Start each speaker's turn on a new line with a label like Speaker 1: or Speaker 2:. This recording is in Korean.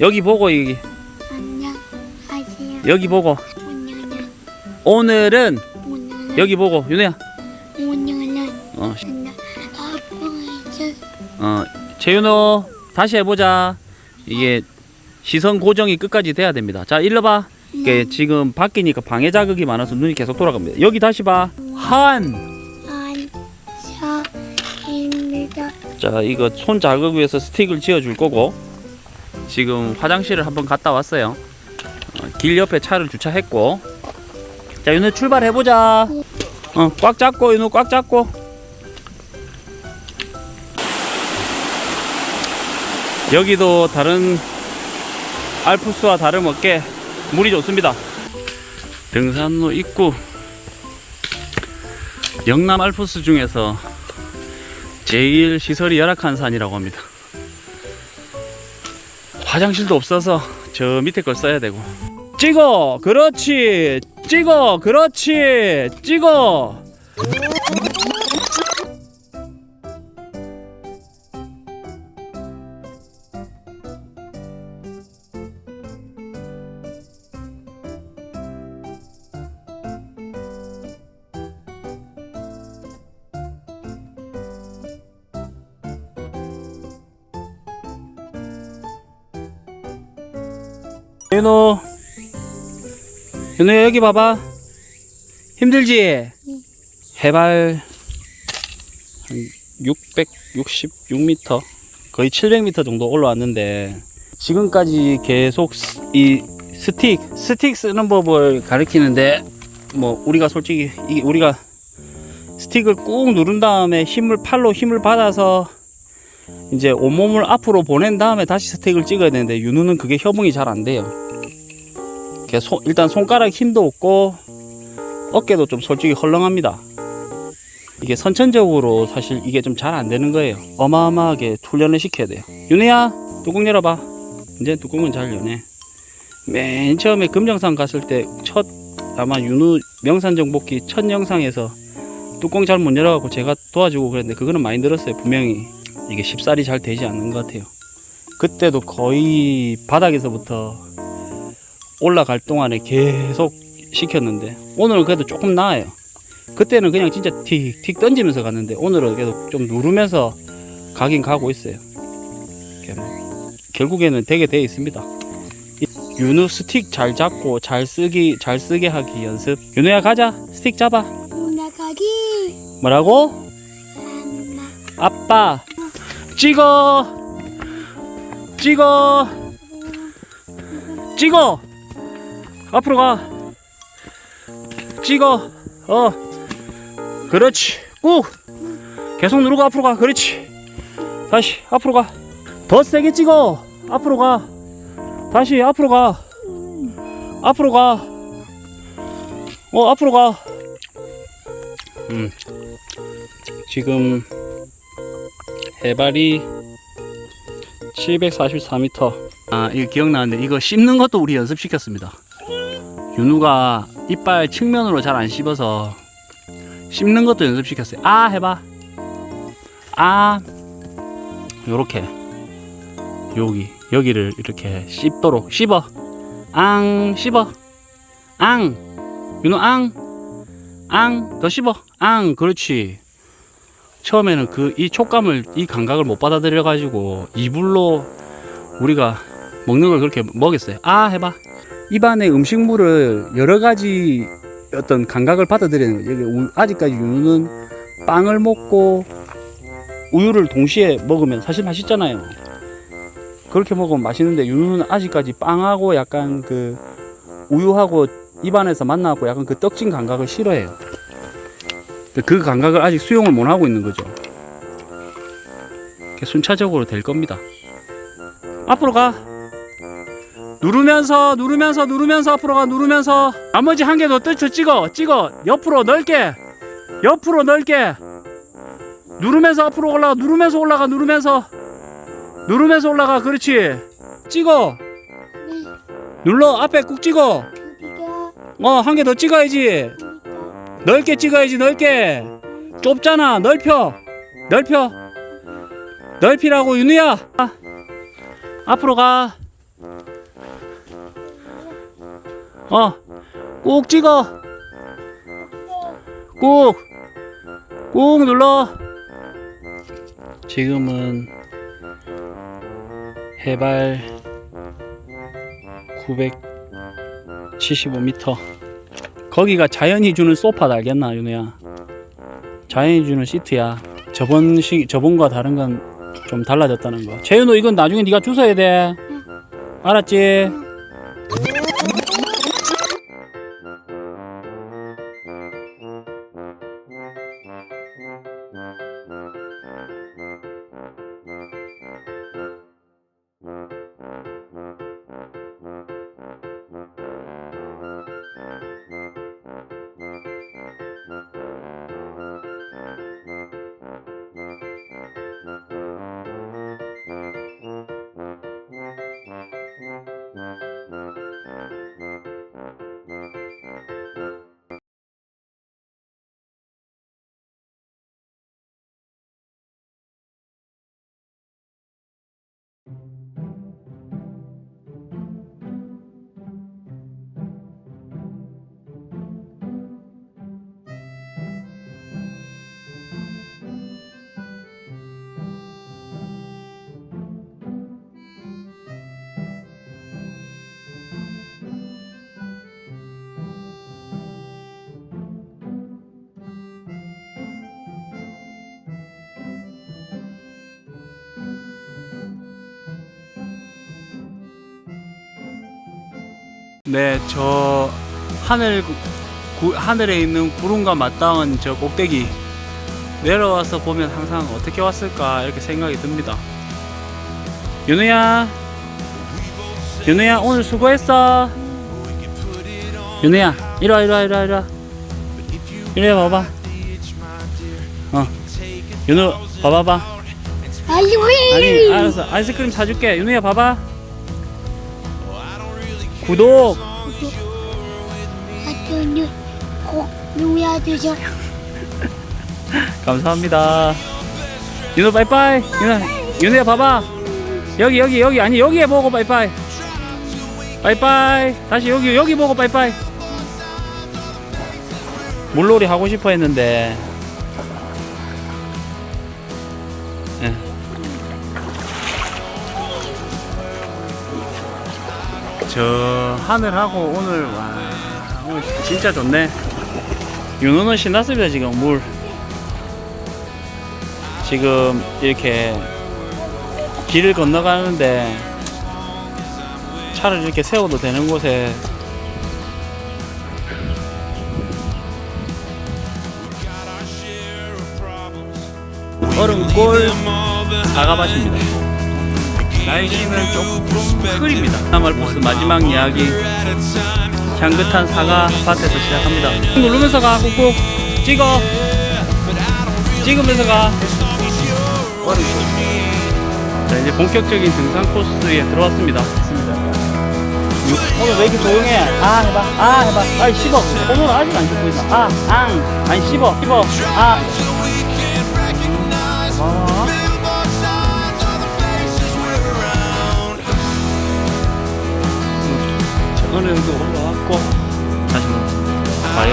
Speaker 1: 여기 보고 여기
Speaker 2: 안녕하세요.
Speaker 1: 여기 보고.
Speaker 2: 오늘은
Speaker 1: 오늘은
Speaker 2: 오늘은
Speaker 1: 여기 보고. 윤혜야.
Speaker 2: 오늘은
Speaker 1: 어, 시- 어 재윤호 다시 해보자. 이게 시선 고정이 끝까지 돼야 됩니다. 자 일로 봐. 이게 지금 바뀌니까 방해 자극이 많아서 눈이 계속 돌아갑니다. 여기 다시 봐한.
Speaker 2: 안사입니다.
Speaker 1: 자 이거 손 자극 위해서 스틱을 지어 줄 거고 지금 화장실을 한번 갔다 왔어요. 어, 길 옆에 차를 주차했고. 자 윤호 출발해 보자. 어 꽉 잡고 윤호 꽉 잡고. 여기도 다른 알프스와 다름없게 물이 좋습니다. 등산로 입구. 영남 알프스 중에서 제일 시설이 열악한 산이라고 합니다. 화장실도 없어서 저 밑에 걸 써야 되고. 찍어, 그렇지. 찍어, 그렇지. 찍어. 윤호, 윤호 여기 봐봐. 힘들지? 해발 한 666m, 거의 700m 정도 올라왔는데 지금까지 계속 스- 이 스틱, 스틱 쓰는 법을 가르치는데 뭐 우리가 솔직히 이 우리가 스틱을 꾹 누른 다음에 힘을 팔로 힘을 받아서 이제 온몸을 앞으로 보낸 다음에 다시 스틱을 찍어야 되는데 윤우는 그게 협응이 잘 안 돼요. 이렇게 손- 일단 손가락 힘도 없고 어깨도 좀 솔직히 헐렁합니다. 이게 선천적으로 사실 이게 좀 잘 안 되는 거예요. 어마어마하게 훈련을 시켜야 돼요. 윤우야 뚜껑 열어봐. 이제 뚜껑은 잘 여네. 맨 처음에 금정산 갔을 때 첫 아마 윤우 명산 정복기 첫 영상에서 뚜껑 잘 못 열어갖고 제가 도와주고 그랬는데 그거는 많이 늘었어요 분명히 이게 쉽사리 잘 되지 않는 것 같아요. 그때도 거의 바닥에서부터 올라갈 동안에 계속 시켰는데 오늘은 그래도 조금 나아요. 그때는 그냥 진짜 틱틱 던지면서 갔는데 오늘은 계속 좀 누르면서 가긴 가고 있어요. 뭐 결국에는 되게 돼 있습니다. 이 윤우 스틱 잘 잡고 잘 쓰기 잘 쓰게 하기 연습. 윤우야 가자 스틱 잡아.
Speaker 2: 오나가기
Speaker 1: 뭐라고?
Speaker 2: 엄마
Speaker 1: 아빠 찍어 찍어 찍어 앞으로 가. 찍어. 어. 그렇지. 꾹 계속 누르고 앞으로 가. 그렇지. 다시 앞으로 가. 더 세게 찍어. 앞으로 가. 다시 앞으로 가. 앞으로 가어 앞으로 가. 음. 지금 해발이 744m. 아, 이거 기억나는데 이거 씹는 것도 우리 연습시켰습니다. 윤우가 이빨 측면으로 잘 안 씹어서 씹는 것도 연습시켰어요. 아, 해봐. 아, 요렇게. 여기, 여기를 이렇게 씹도록 씹어. 앙, 씹어. 앙. 윤우 앙. 앙, 더 씹어. 앙, 그렇지. 처음에는 그 이 촉감을 이 감각을 못 받아들여 가지고 이불로 우리가 먹는 걸 그렇게 먹였어요. 아 해봐. 입안에 음식물을 여러 가지 어떤 감각을 받아들이는 거예요. 아직까지 윤우는 빵을 먹고 우유를 동시에 먹으면 사실 맛있잖아요. 그렇게 먹으면 맛있는데 윤우는 아직까지 빵하고 약간 그 우유하고 입안에서 만나고 약간 그 떡진 감각을 싫어해요. 그 감각을 아직 수용을 못 하고 있는 거죠. 순차적으로 될 겁니다. 앞으로 가. 누르면서 누르면서 누르면서 앞으로 가 누르면서. 나머지 한 개더 뜯쳐 찍어 찍어. 옆으로 넓게. 옆으로 넓게. 누르면서 앞으로 올라가 누르면서 올라가 누르면서. 누르면서 올라가 그렇지. 찍어. 눌러 앞에 꾹 찍어. 어 한 개 더 찍어야지. 넓게 찍어야지 넓게. 좁잖아. 넓혀. 넓혀. 넓히라고 윤우야. 아, 앞으로 가 어, 꾹 찍어. 꾹, 꾹 눌러. 지금은 해발 975m. 거기가 자연이 주는 소파다 알겠나 윤우야? 자연이 주는 시트야. 저번 시 저번과 다른 건 좀 달라졌다는 거. 재윤우 이건 나중에 네가 주워야 돼. 알았지? 네, 저 하늘 구, 하늘에 있는 구름과 맞닿은 저 꼭대기 내려와서 보면 항상 어떻게 왔을까 이렇게 생각이 듭니다. 윤우야, 윤우야 오늘 수고했어. 윤우야, 이리 와, 이리 와, 이리 와, 이리 와. 이리 와, 봐봐. 어, 윤우, 봐봐봐.
Speaker 2: 아니
Speaker 1: 아니,
Speaker 2: 왜?
Speaker 1: 알았어. 아이스크림 사줄게. 윤우야, 봐봐. 구독.
Speaker 2: 꼭 되죠.
Speaker 1: 감사합니다. 윤호 빠이빠이. 윤호, 윤호야 봐봐. 여기 여기 여기 아니 여기에 보고 빠이빠이. 빠이빠이. 다시 여기 여기 보고 빠이빠이. 물놀이 하고 싶어 했는데. 저 하늘하고 오늘 와 오늘 진짜 좋네. 윤호는 신났습니다 지금 물. 지금 이렇게 길을 건너가는데 차를 이렇게 세워도 되는 곳에 얼음골 사과밭입니다. 날씨는 조금 흐립니다. 나말버스 마지막 이야기 향긋한 사과 밭에서 시작합니다. 누르면서 가 꾹꾹 찍어 찍으면서 가 자, 이제 본격적인 등산 코스에 들어왔습니다. 오늘 왜 이렇게 조용해? 아, 해봐. 아, 해봐. 아이, 씹어. 오늘 아직 안 씹고 있나? 아, 앙. 아니, 씹어. 씹어. 아. 아. 정도 올라왔고, 다시 뭐, 바이